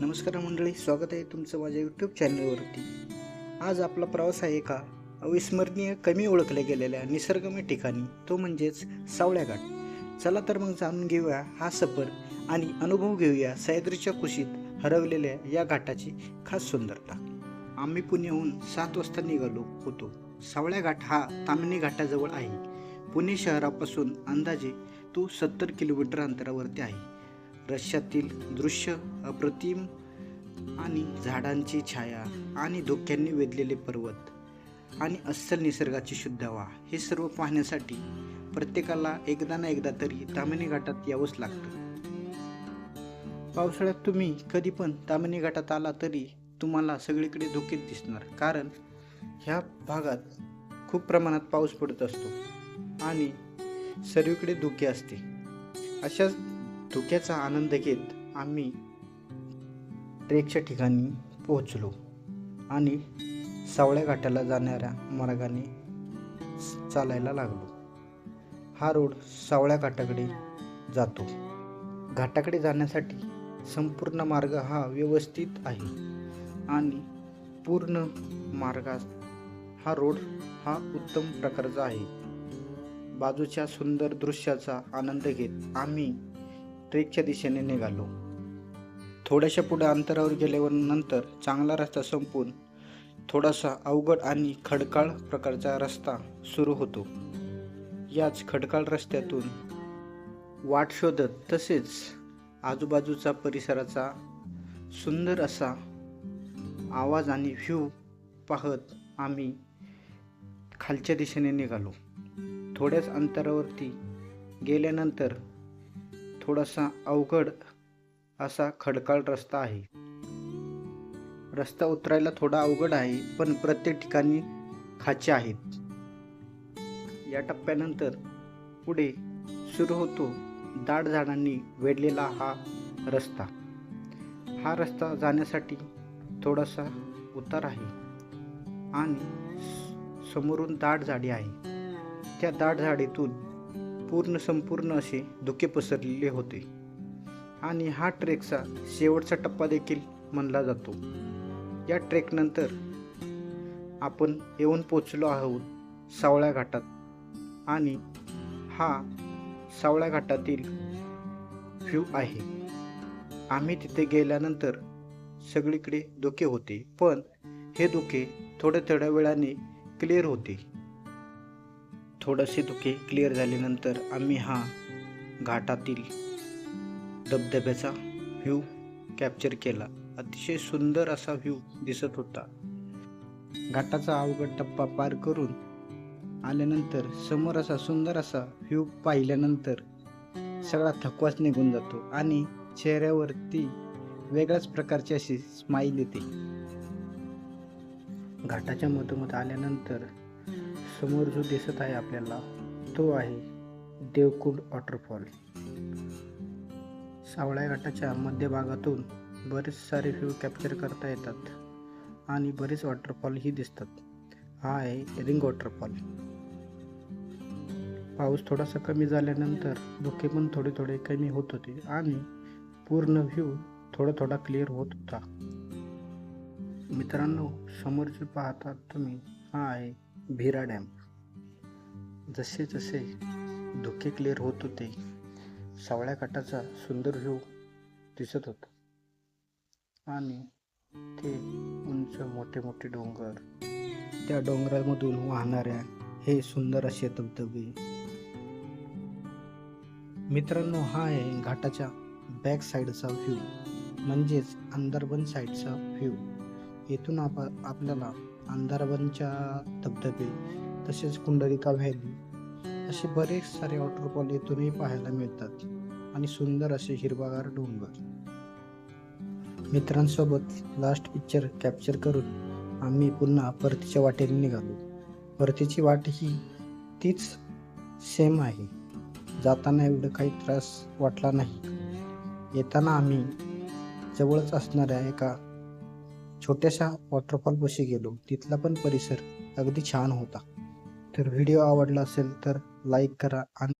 नमस्कार मंडळी स्वागत आहे तुमचं माझ्या यूट्यूब चॅनलवरती आज आपला प्रवास आहे एका अविस्मरणीय कमी ओळखल्या गेलेल्या निसर्गमय ठिकाणी. तो म्हणजेच सावळ्या घाट. चला तर मग जाणून घेऊया हा सफर आणि अनुभव घेऊया सह्याद्रीच्या कुशीत हरवलेल्या या घाटाची खास सुंदरता. आम्ही पुण्याहून सात वाजता निघालो होतो. सावळ्या घाट हा तामिनी घाटाजवळ आहे. पुणे शहरापासून अंदाजे तो सत्तर किलोमीटर अंतरावरती आहे. रश्यातील दृश्य अप्रतिम आणि झाडांची छाया आणि धोक्यांनी वेधलेले पर्वत आणि अस्सल निसर्गाची शुद्ध हवा हे सर्व पाहण्यासाठी प्रत्येकाला एकदा ना एकदा तरी तामिनी घाटात यावंच लागतं. पावसाळ्यात तुम्ही कधी पण तामिनी घाटात आला तरी तुम्हाला सगळीकडे धोकेच दिसणार कारण ह्या भागात खूप प्रमाणात पाऊस पडत असतो आणि सर्वीकडे धुके असते. अशाच धुक्याचा आनंद घेत आम्ही ट्रेकच्या ठिकाणी पोहोचलो आणि सावळ्या घाटाला जाणाऱ्या मार्गाने चालायला लागलो. हा रोड सावळ्या घाटाकडे जातो. घाटाकडे जाण्यासाठी संपूर्ण मार्ग हा व्यवस्थित आहे आणि पूर्ण मार्गास हा रोड हा उत्तम प्रकारचा आहे. बाजूच्या सुंदर दृश्याचा आनंद घेत आम्ही ट्रेकच्या दिशेने निघालो. थोड्याशा पुढे अंतरावर गेल्यावर नंतर चांगला रस्ता संपून थोडासा अवघड आणि खडकाळ प्रकारचा रस्ता सुरू होतो. याच खडकाळ रस्त्यातून वाट शोधत तसेच आजूबाजूचा परिसराचा सुंदर असा आवाज आणि व्ह्यू पाहत आम्ही खालच्या दिशेने निघालो. थोड्याच अंतरावरती गेल्यानंतर थोडासा अवघड असा खडकाळ रस्ता आहे. रस्ता उतरायला थोडा अवघड आहे पण प्रत्येक ठिकाणी खाचे आहेत. या टप्प्यानंतर पुढे सुरू होतो दाट झाडांनी वेढलेला हा रस्ता. हा रस्ता जाण्यासाठी थोडासा उतार आहे आणि समोरून दाट झाडी आहे. त्या दाट झाडीतून पूर्ण संपूर्ण असे धुके पसरलेले होते. आणि हा ट्रेकचा शेवटचा टप्पा देखील म्हणला जातो. या ट्रेकनंतर आपण येऊन पोचलो आहोत सावळ्या घाटात. आणि हा सावळ्या घाटातील व्ह्यू आहे. आम्ही तिथे गेल्यानंतर सगळीकडे धुके होते पण हे धुके थोड्या थोड्या वेळाने क्लिअर होते. थोडेसे धुके क्लिअर झाल्यानंतर आम्ही हा घाटातील धबधब्याचा व्ह्यू कॅप्चर केला. अतिशय सुंदर असा व्ह्यू दिसत होता. घाटाचा अवघड टप्पा पार करून आल्यानंतर समोर असा सुंदर असा व्ह्यू पाहिल्यानंतर सगळा थकवाच निघून जातो आणि चेहऱ्यावरती वेगळ्याच प्रकारची अशी स्माईल येते. घाटाच्या मधोमध आल्यानंतर समोर जो दिसत आहे आपल्याला तो आहे देवकुंड वॉटरफॉल. सावळ्या घाटाच्या मध्यभागातून बरेच सारे व्ह्यू कॅप्चर करता येतात आणि बरेच वॉटरफॉलही दिसतात. हा आहे रिंग वॉटरफॉल. पाऊस थोडासा कमी झाल्यानंतर धुके पण थोडे थोडे कमी होत होते आणि पूर्ण व्ह्यू थोडा थोडा क्लिअर होत होता. मित्रांनो समोर जे पाहतात तुम्ही हा आहे भिरा डॅम. जसे जसे धुके क्लिअर होत होते सावळ्या काठाचा सुंदर व्ह्यू दिसत होता. आणि ते उंच मोठे मोठे डोंगर त्या डोंगरामधून वाहणाऱ्या हे सुंदर असे धबधबे. मित्रांनो हा आहे घाटाच्या बॅक साईडचा व्ह्यू म्हणजेच अंदरबन साईडचा व्ह्यू येथून आप आपल्याला अंधारबनच्या धबधबे तसेच कुंडलिका व्हॅली असे बरेच सारे वॉटरफॉल येथूनही पाहायला मिळतात आणि सुंदर असे हिरवागार डोंगर. मित्रांसोबत लास्ट पिक्चर कॅप्चर करून आम्ही पुन्हा परतीच्या वाटेने निघालो. परतीची वाट ही तीच सेम आहे. जाताना एवढं काही त्रास वाटला नाही. येताना आम्ही जवळच असणाऱ्या एका छोट्याशा वॉटरफॉलपाशी गेलो. तिथला पण परिसर अगदी छान होता. तर व्हिडिओ आवडला असेल तर लाईक करा आणि